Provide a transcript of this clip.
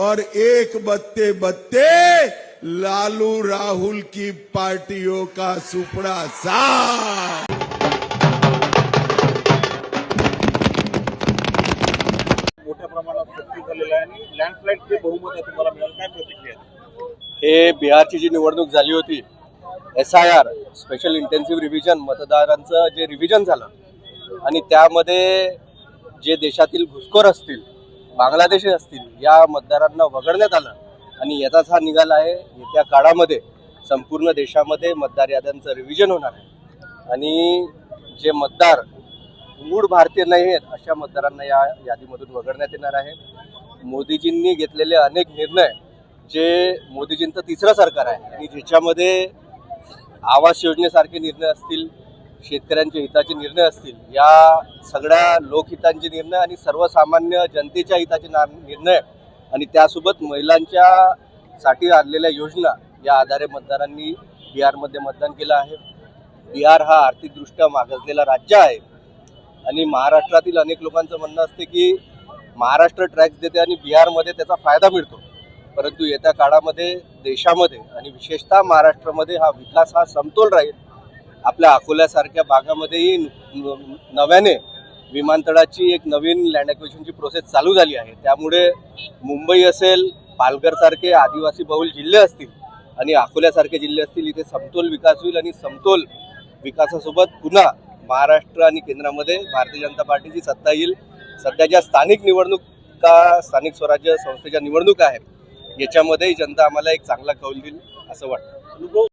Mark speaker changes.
Speaker 1: और एक बत्ते बत्ते लालू राहुल की पार्टियों का सुपड़ा साफ
Speaker 2: मोठ्या प्रमाणात सक्ती झालेला आहे आणि लँडस्लाईड जे बहुमत आहे तुम्हाला मिळालं काय प्रतिक्रिया आहे?
Speaker 3: हे बिहारची जी निवडणूक झाली होती S I R special intensive revision मतदारांचं जे रिव्हिजन झालं आणि त्यामध्ये जे देशातील घुसखोर असतील बांगलादेशी असतील या मतदारांना वगळण्यात आलं आणि याचाच हा निकाल आहे. येत्या काळामध्ये संपूर्ण देशामध्ये मतदार याद्यांचं रिव्हिजन होणार आहे. आणि जे मतदार मूळ भारतीय नाही आहेत अशा मतदारांना या यादीमधून वगळण्यात येणार आहे. मोदीजींनी घेतलेले अनेक निर्णय जे मोदीजींचं तिसरं सरकार आहे. आणि ज्याच्यामध्ये आवास योजनेसारखे निर्णय असतील शेतकऱ्यांच्या हिताचे निर्णय असतील या सगळ्या लोकहितांचे निर्णय आणि सर्वसामान्य जनतेच्या हिताचे ना- निर्णय आणि त्यासोबत महिलांच्या साठी आणलेल्या योजना या आधारे मतदारांनी बिहारमध्ये मतदान केलं आहे. बिहार हा आर्थिकदृष्ट्या मागासलेला राज्य आहे आणि महाराष्ट्रातील अनेक लोकांचं म्हणणं असते की महाराष्ट्र ट्रॅक्स देते आणि बिहारमध्ये त्याचा फायदा मिळतो. परंतु येत्या काळामध्ये देशामध्ये आणि विशेषतः महाराष्ट्रामध्ये हा विकास हा समतोल राहील आपल्या अकोल्यासारख्या भागामध्येही न- नव्याने विमानतळाची एक नवीन लँड ॲक्विशनची प्रोसेस चालू झाली आहे. त्यामुळे मुंबई असेल पालघरसारखे आदिवासी बहुल जिल्हे असतील आणि अकोल्यासारखे जिल्हे असतील इथे समतोल विकास होईल आणि समतोल विकासासोबत पुन्हा महाराष्ट्र आणि केंद्रामध्ये भारतीय जनता पार्टीची सत्ता येईल. सध्याच्या स्थानिक निवडणुका स्थानिक स्वराज्य संस्थेच्या निवडणुका आहेत याच्यामध्येही जनता आम्हाला एक चांगला कौल देईल असं वाटतं.